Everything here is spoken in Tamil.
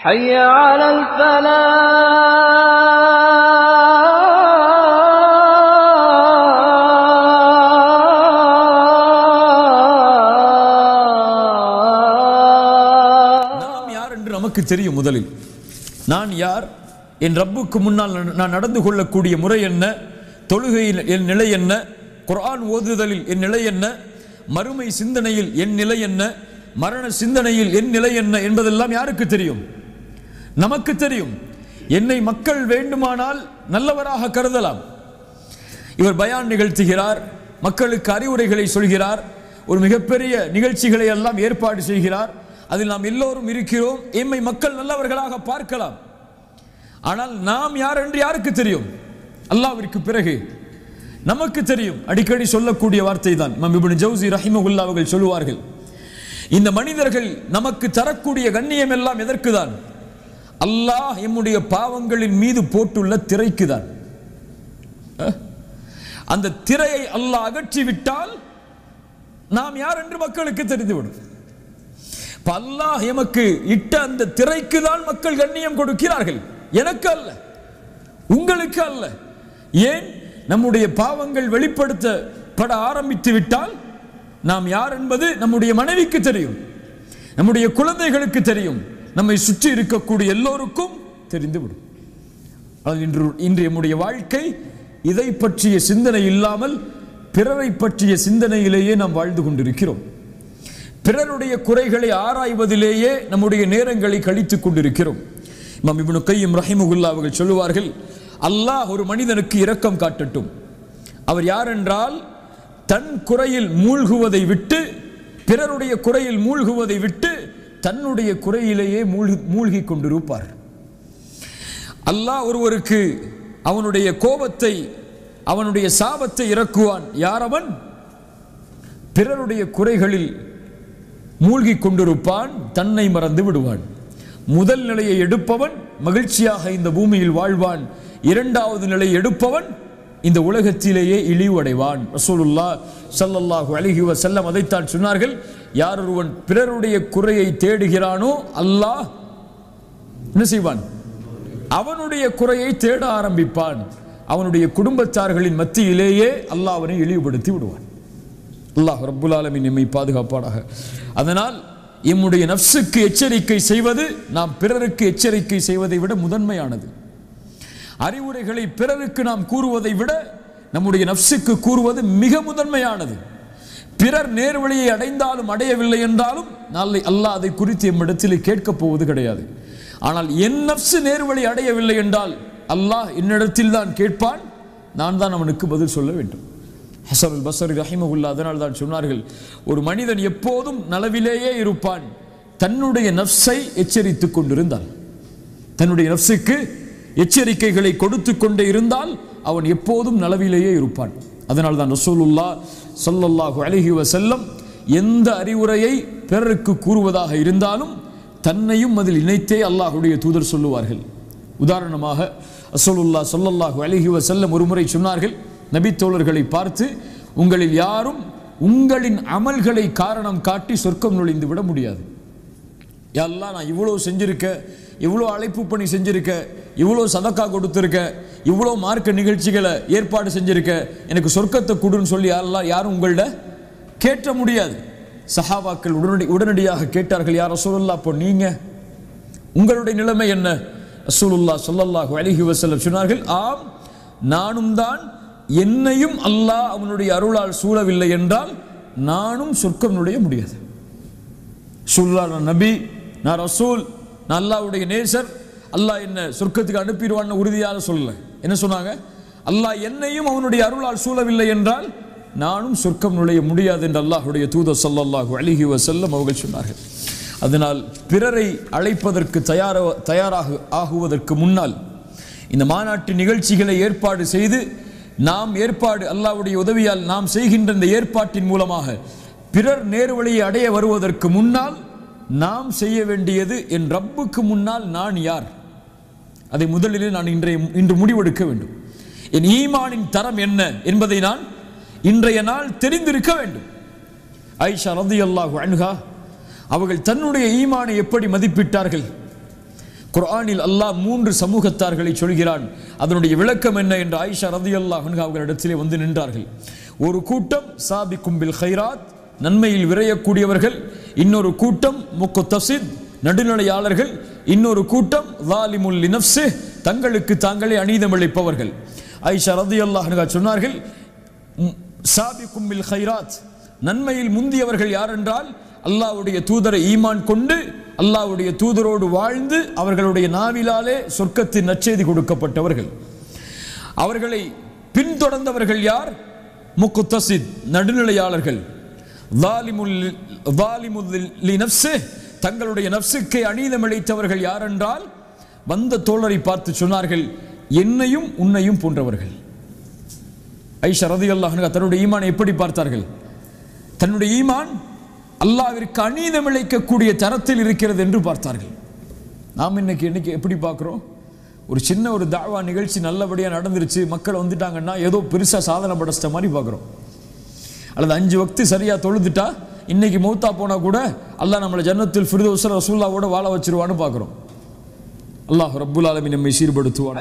حي على الفلاح நாம் யார் என்று நமக்கு தெரியும் முதலில் நான் யார் என் ரப்புக்கு முன்னால் நான் நான் நடந்து கொள்ளக்கூடிய முறை என்ன தொழுகையில் என் நிலை என்ன குர்ஆன் ஓதுதலில் என் நிலை என்ன மறுமை சிந்தனையில் என் நிலை என்ன மரண சிந்தனையில் என் நிலை என்ன என்பதெல்லாம் யாருக்கு தெரியும் நமக்கு தெரியும். என்னை மக்கள் வேண்டுமானால் நல்லவராக கருதலாம். இவர் பயான் நிகழ்த்துகிறார் மக்களுக்கு அறிவுரைகளை சொல்கிறார் ஒரு மிகப்பெரிய நிகழ்ச்சிகளை எல்லாம் ஏற்பாடு செய்கிறார். அதில் நாம் எல்லோரும் இருக்கிறோம். எம்மை மக்கள் நல்லவர்களாக பார்க்கலாம். ஆனால் நாம் யார் என்று யாருக்கு தெரியும்? அல்லாவிற்கு பிறகு. நமக்கு தெரியும். அடிக்கடி சொல்லக்கூடிய வார்த்தை தான் இப்னு ஜவுசி ரஹிமகுல்லா அவர்கள் சொல்லுவார்கள். இந்த மனிதர்கள் நமக்கு தரக்கூடிய கண்ணியம் எல்லாம் எதற்கு தான் அல்லாஹ் எம்முடைய பாவங்களின் மீது போட்டுள்ள திரைக்கு தான். அந்த திரையை அல்லாஹ் அகற்றி விட்டால் நாம் யார் என்று மக்களுக்கு தெரிந்துவிடும் அல்லாஹ் எமக்கு இட்ட அந்த திரைக்கு தான் மக்கள் கண்ணியம் கொடுக்கிறார்கள். எனக்கு அல்ல. உங்களுக்கு அல்ல. ஏன்? நம்முடைய பாவங்கள் வெளிப்படுத்தப்பட ஆரம்பித்து விட்டால் நாம் யார் என்பது நம்முடைய மனைவிக்கு தெரியும். நம்முடைய குழந்தைகளுக்கு தெரியும். நம்மை சுற்றி இருக்கக்கூடிய எல்லோருக்கும் தெரிந்துவிடும். ஆனால் இன்று இன்று நம்முடைய வாழ்க்கை இதை பற்றிய சிந்தனை இல்லாமல் பிறரை பற்றிய சிந்தனையிலேயே நாம் வாழ்ந்து கொண்டிருக்கிறோம். பிறருடைய குறைகளை ஆராய்வதிலேயே நம்முடைய நேரங்களை கழித்துக் கொண்டிருக்கிறோம். இமாம் இப்னு கையும் ரஹிமுகுல்லா அவர்கள் சொல்லுவார்கள் அல்லாஹ் ஒரு மனிதனுக்கு இரக்கம் காட்டட்டும். அவர் யாரென்றால் தன் குறையில் மூழ்குவதை விட்டு பிறருடைய குறையில் மூழ்குவதை விட்டு தன்னுடைய குறையிலேயே மூழ்கி மூழ்கி கொண்டிருப்பார். அல்லாஹ் ஒருவருக்கு அவனுடைய கோபத்தை அவனுடைய சாபத்தை இறக்குவான். யார் அவன் பிறருடைய குறைகளில் மூழ்கி கொண்டிருப்பான் தன்னை மறந்து விடுவான். முதல் நிலையை எடுப்பவன் மகிழ்ச்சியாக இந்த பூமியில் வாழ்வான். இரண்டாவது நிலை எடுப்பவன் இந்த உலகத்திலேயே இழிவடைவான். ரசூலுல்லா சல்லல்லாஹு அலைஹி வசல்லம் அதைத்தான் சொன்னார்கள் யார் ஒருவன் பிறருடைய குறையை தேடுகிறானோ அல்லாஹ் என்ன செய்வான்? அவனுடைய குறையை தேட ஆரம்பிப்பான். அவனுடைய குடும்பத்தார்களின் மத்தியிலேயே அல்லாஹ் அவனை இழிவுபடுத்தி விடுவான். அல்லாஹ் ரப்புல் ஆலமின் நம்மை பாதுகாப்பாடாக அதனால் எம்முடைய நஃப்ஸுக்கு எச்சரிக்கை செய்வது நாம் பிறருக்கு எச்சரிக்கை செய்வதை விட முதன்மையானது. அறிவுரைகளை பிறருக்கு நாம் கூறுவதை விட நம்முடைய நஃப்ஸுக்கு கூறுவது மிக முதன்மையானது. பிறர் நேர்வழியை அடைந்தாலும் அடையவில்லை என்றாலும் நாளை அல்லாஹ் அதை குறித்து எம்மிடத்தில் கேட்கப் போவது கிடையாது. ஆனால் என் நஃப்ஸு நேர்வழி அடையவில்லை என்றால் அல்லாஹ் என்னிடத்தில் தான் கேட்பான். நான் தான் அவனுக்கு பதில் சொல்ல வேண்டும். ஹசன் அல் பசரி ரஹிமகுல்லா அதனால் தான் சொன்னார்கள் ஒரு மனிதன் எப்போதும் நலவிலேயே இருப்பான். தன்னுடைய நஃப்ஸை எச்சரித்துக் கொண்டிருந்தான் தன்னுடைய நஃப்ஸுக்கு எச்சரிக்கைகளை கொடுத்து கொண்டே இருந்தால் அவன் எப்போதும் நலவிலேயே இருப்பான். அதனால் தான் ரசூலுல்லா சொல்லல்லாஹு அழகி வசல்லம் எந்த அறிவுரையை பிறருக்கு கூறுவதாக இருந்தாலும் தன்னையும் அதில் இணைத்தே அல்லாஹுடைய தூதர் சொல்லுவார்கள். உதாரணமாக அசோலுல்லா சொல்லல்லாஹு அழகி வசல்லம் ஒருமுறை சொன்னார்கள் நபித்தோழர்களை பார்த்து உங்களில் யாரும் உங்களின் அமல்களை காரணம் காட்டி சொர்க்கம் நுழைந்து விட முடியாது. எல்லாம் நான் இவ்வளோ செஞ்சிருக்க இவ்வளோ அழைப்பு பணி செஞ்சிருக்க இவ்வளோ சதக்கா கொடுத்துருக்க இவ்வளோ மார்க்க நிகழ்ச்சிகளை ஏற்பாடு செஞ்சுருக்க எனக்கு சொர்க்கத்தை கொடுன்னு சொல்லி யாரெல்லாம் யாரும் உங்கள்ட கேட்ட முடியாது. சஹாபாக்கள் உடனடி உடனடியாக கேட்டார்கள் யார் ரசூலுல்லா அப்போ நீங்கள் உங்களுடைய நிலைமை என்ன? ரசூலுல்லா ஸல்லல்லாஹு அலைஹி வஸல்லம் சொன்னார்கள் ஆம் நானும் தான் என்னையும் அல்லாஹ் அவனுடைய அருளால் சூழவில்லை என்றால் நானும் சொர்க்கம் நுழைய முடியாது. சொல்லா நான் நபி நான் ரசூல் நான் அல்லாவுடைய நேசர் அல்லாஹ் என்ன சொர்க்கத்துக்கு அனுப்பிடுவான்னு உறுதியாக சொல்லல. என்ன சொன்னாங்க? அல்லாஹ் என்னையும் அவனுடைய அருளால் சூழவில்லை என்றால் நானும் சொர்க்கம் நுழைய முடியாது என்று அல்லாஹ்வுடைய தூத ஸல்லல்லாஹு அலைஹி வசல்லம் அவர்கள் சொன்னார்கள். அதனால் பிறரை அழைப்பதற்கு தயார தயாராக ஆகுவதற்கு முன்னால் இந்த மாநாட்டு நிகழ்ச்சிகளை ஏற்பாடு செய்து நாம் ஏற்பாடு அல்லாஹ்வுடைய உதவியால் நாம் செய்கின்ற இந்த ஏற்பாட்டின் மூலமாக பிறர் நேர்வழியை அடைய வருவதற்கு முன்னால் நாம் செய்ய வேண்டியது என் ரப்புக்கு முன்னால் நான் யார்? அதை முதலிலே நான் இன்றைய இன்று முடிவெடுக்க வேண்டும். என் ஈமானின் தரம் என்ன என்பதை நான் இன்றைய நாள் தெரிந்திருக்க வேண்டும். ஐஷா ரதி அல்லாஹு அணுகா அவர்கள் தன்னுடைய ஈமானை எப்படி மதிப்பிட்டார்கள்? குர்ஆனில் அல்லாஹ் மூன்று சமூகத்தார்களை சொல்கிறான். அதனுடைய விளக்கம் என்ன என்று ஆயிஷா ரதியல்லாஹ் அன்ஹா அவர்களிடத்திலே வந்து நின்றார்கள். ஒரு கூட்டம் சாபி கும்பில் ஹைராத் நன்மையில் விரையக்கூடியவர்கள். இன்னொரு கூட்டம் முக்கு தசித் நடுநிலையாளர்கள் இன்னொரு கூட்டம் வாலிமுல் லினப்சு தங்களுக்கு தாங்களே அநீதமிழைப்பவர்கள் ஐஷா ரதி அல்லாஹ் சொன்னார்கள் சாபி பில் ஹைராத் நன்மையில் முந்தியவர்கள் யார் என்றால் அல்லாவுடைய தூதரை ஈமான் கொண்டு அல்லாவுடைய தூதரோடு வாழ்ந்து அவர்களுடைய நாவிலாலே சொர்க்கத்தின் நச்செய்தி கொடுக்கப்பட்டவர்கள். அவர்களை பின்தொடர்ந்தவர்கள் யார்? முக்குத்தசித் நடுநிலையாளர்கள். வாலிமுல் வாலிமுல் லினப்ஸு தங்களுடைய நப்சுக்கை அநீதம் இழைத்தவர்கள் யார் என்றால் வந்த தோழரை பார்த்து சொன்னார்கள் என்னையும் உன்னையும் போன்றவர்கள். ஐஷா ரதி தன்னுடைய ஈமானை எப்படி பார்த்தார்கள்? தன்னுடைய ஈமான் அல்லாவிற்கு அநீதம் இழைக்கக்கூடிய தரத்தில் இருக்கிறது என்று பார்த்தார்கள். நாம் இன்னைக்கு இன்னைக்கு எப்படி பார்க்குறோம்? ஒரு சின்ன ஒரு தாவா நிகழ்ச்சி நல்லபடியாக நடந்துருச்சு மக்கள் வந்துட்டாங்கன்னா ஏதோ பெருசாக சாதனை படைச்சிட்ட மாதிரி பார்க்குறோம். அல்லது அஞ்சு வக்து சரியாக தொழுதுட்டா இன்னைக்கு மௌத்தா போனால் கூட அல்லாஹ் நம்மளை ஜன்னத்தில் ஃபிரிதோசர் ரசூல்லாவோட வாழ வச்சிருவான்னு பார்க்குறோம். அல்லாஹ் ரப்புல் ஆலமி நம்மை சீர்படுத்துவான்